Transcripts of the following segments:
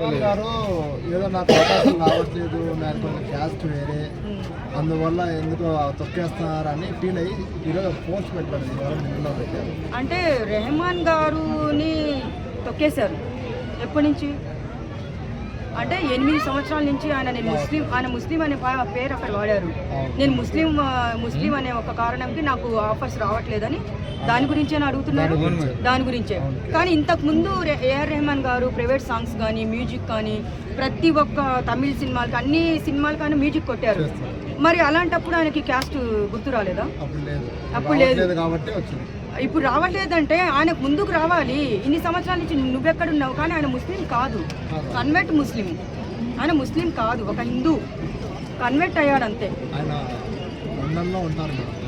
గారు ఏదో నాకు అవకాశం రావట్లేదు నాకు కొంచెం క్యాస్ట్ వేరే. అందువల్ల ఎందుకో తొక్కేస్తున్నారని ఫీల్ అయ్యి ఈరోజు పోస్ట్ పెట్టారు దీనివల్ల నిన్న పెట్టారు అంటే రెహమాన్ గారుని తొక్కేశారు. ఎప్పటి నుంచి? అంటే ఎనిమిది సంవత్సరాల నుంచి ఆయన నేను ముస్లిం ఆయన ముస్లిం అనే పేరు అక్కడ వాడారు. నేను ముస్లిం ముస్లిం అనే ఒక కారణంకి నాకు ఆఫర్స్ రావట్లేదని దాని గురించే అడుగుతున్నారు. దాని గురించే. కానీ ఇంతకు ముందు రే- ఏఆర్ రెహమాన్ గారు ప్రైవేట్ సాంగ్స్ కానీ మ్యూజిక్ కానీ ప్రతి ఒక్క తమిళ సినిమాలకి అన్ని సినిమాలకి ఆయన మ్యూజిక్ కొట్టారు. మరి అలాంటప్పుడు ఆయనకి క్యాస్ట్ గుర్తు రాలేదా? అప్పుడు లేదు. కాబట్టి వచ్చింది. ఇప్పుడు రావట్లేదంటే ఆయనకు ముందుకు రావాలి. ఇన్ని సంవత్సరాల నుంచి నువ్వెక్కడున్నావు? కానీ ఆయన ముస్లిం కాదు. Convert Muslim. ఆయన ముస్లిం కాదు. ఒక హిందూ. కన్వర్ట్ అయ్యాడు అంతే. ఆయన.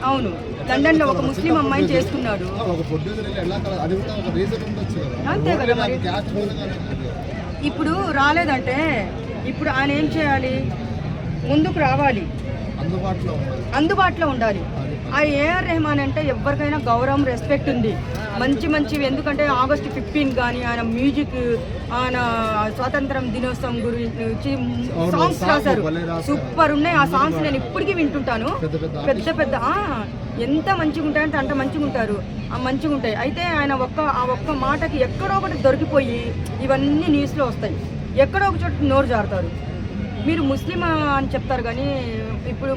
అవును. లండన్లో ఒక ముస్లిం అమ్మాయిని చేసుకున్నాడు కదా. అంతే కదా మరి. ఇప్పుడు రాలేదంటే ఇప్పుడు ఆయన ఏం చేయాలి? ముందుకు రావాలి. అందుబాటులో ఉండాలి. ఆ ఏఆర్ రెహమాన్ అంటే ఎవరికైనా గౌరవం రెస్పెక్ట్ ఉంది. మంచి మంచివి. ఎందుకంటే ఆగస్టు ఫిఫ్టీన్ కానీ ఆయన మ్యూజిక్ ఆయన స్వాతంత్రం దినోత్సవం గురించి సాంగ్స్ సాంగ్ రాశారు. సూపర్ ఉన్నాయి. ఆ సాంగ్స్ నేను ఇప్పటికీ వింటుంటాను. పెద్ద పెద్ద ఎంత మంచిగా ఉంటాయంటే అంత మంచిగా ఉంటారు. ఆ మంచిగా ఉంటాయి. అయితే ఆయన ఒక్క ఆ ఒక్క మాటకి ఎక్కడో ఒకటి దొరికిపోయి ఇవన్నీ న్యూస్లో వస్తాయి. ఎక్కడో ఒక చోట నోరు జారుతారు. మీరు ముస్లిం అని చెప్తారు కానీ ఇప్పుడు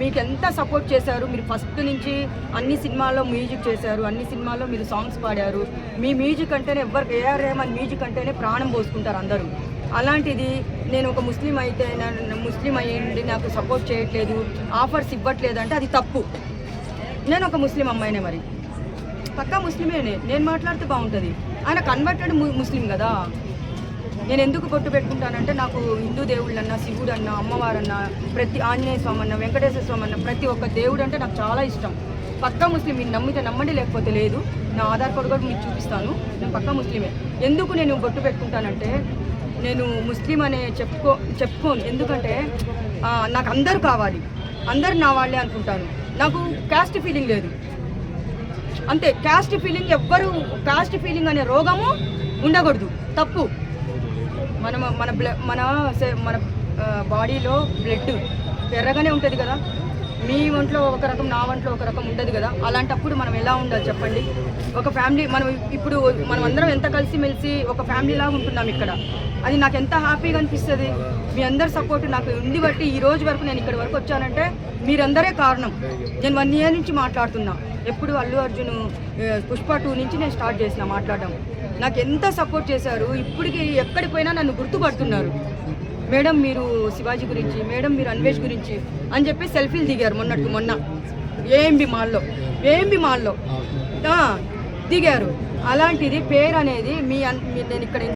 మీకు ఎంత సపోర్ట్ చేశారు? మీరు ఫస్ట్ నుంచి అన్ని సినిమాల్లో మ్యూజిక్ చేశారు అన్ని సినిమాల్లో మీరు సాంగ్స్ పాడారు. మీ మ్యూజిక్ అంటేనే ఎవరికి ఏఆర్ రెహమాన్ మ్యూజిక్ అంటేనే ప్రాణం పోసుకుంటారు అందరూ. అలాంటిది నేను ఒక ముస్లిం అయితే నన్ను ముస్లిం అయ్యండి నాకు సపోర్ట్ చేయట్లేదు ఆఫర్స్ ఇవ్వట్లేదు అంటే అది తప్పు. నేను ఒక ముస్లిం అమ్మాయినే మరి. పక్కా ముస్లిమేనే. నేను మాట్లాడితే బాగుంటుంది. ఆయన కన్వర్టెడ్ ముస్లిం కదా. నేను ఎందుకు బొట్టు పెట్టుకుంటానంటే నాకు హిందూ దేవుళ్ళన్నా శివుడు అన్న అమ్మవారన్న ప్రతి ఆంజనేయ స్వామి అన్న వెంకటేశ్వర స్వామి అన్న ప్రతి ఒక్క దేవుడు అంటే నాకు చాలా ఇష్టం. పక్కా ముస్లిం మీరు నమ్మితే నమ్మండి లేకపోతే లేదు. నా ఆధార్ కార్డు కూడా మీకు చూపిస్తాను. నేను పక్కా ముస్లిమే. ఎందుకు నేను బొట్టు పెట్టుకుంటానంటే నేను ముస్లిం అనే చెప్పుకో చెప్పుకోను. ఎందుకంటే నాకు అందరూ కావాలి. అందరు నా వాళ్ళే అనుకుంటాను నాకు క్యాస్ట్ ఫీలింగ్ లేదు. అంతే. క్యాస్ట్ ఫీలింగ్ ఎవ్వరు క్యాస్ట్ ఫీలింగ్ అనే రోగము ఉండకూడదు. తప్పు. మన మన బ్ల మన మన బాడీలో బ్లడ్ ఎర్రగానే ఉంటుంది కదా? మీ ఒంట్లో ఒక రకం నా ఒంట్లో ఒక రకం ఉంటుంది కదా? అలాంటప్పుడు మనం ఎలా ఉండాలి చెప్పండి? ఒక ఫ్యామిలీ మనం ఇప్పుడు మనం అందరం ఎంత కలిసిమెలిసి ఒక ఫ్యామిలీలాగా ఉంటున్నాం ఇక్కడ. అది నాకు ఎంత హ్యాపీగా అనిపిస్తుంది. మీ అందరి సపోర్ట్ నాకు ఉంది బట్టి ఈ రోజు వరకు నేను ఇక్కడి వరకు వచ్చానంటే మీరందరే కారణం. నేను వన్ ఇయర్ నుంచి మాట్లాడుతున్నా. ఎప్పుడు అల్లు అర్జున్ పుష్ప టూ నుంచి నేను స్టార్ట్ చేసిన మాట్లాడడం. నాకు ఎంత సపోర్ట్ చేశారు ఇప్పటికి ఎక్కడికి పోయినా నన్ను గుర్తుపడుతున్నారు. మేడం మీరు శివాజీ గురించి మేడం మీరు అన్వేష్ గురించి అని చెప్పి సెల్ఫీలు దిగారు మొన్నట్టు మొన్న. ఏఎంబి మాల్లో ఏఎంబి మాల్లో. దిగారు. అలాంటిది పేరు అనేది మీ అన్- మీ- నేను ఇక్కడ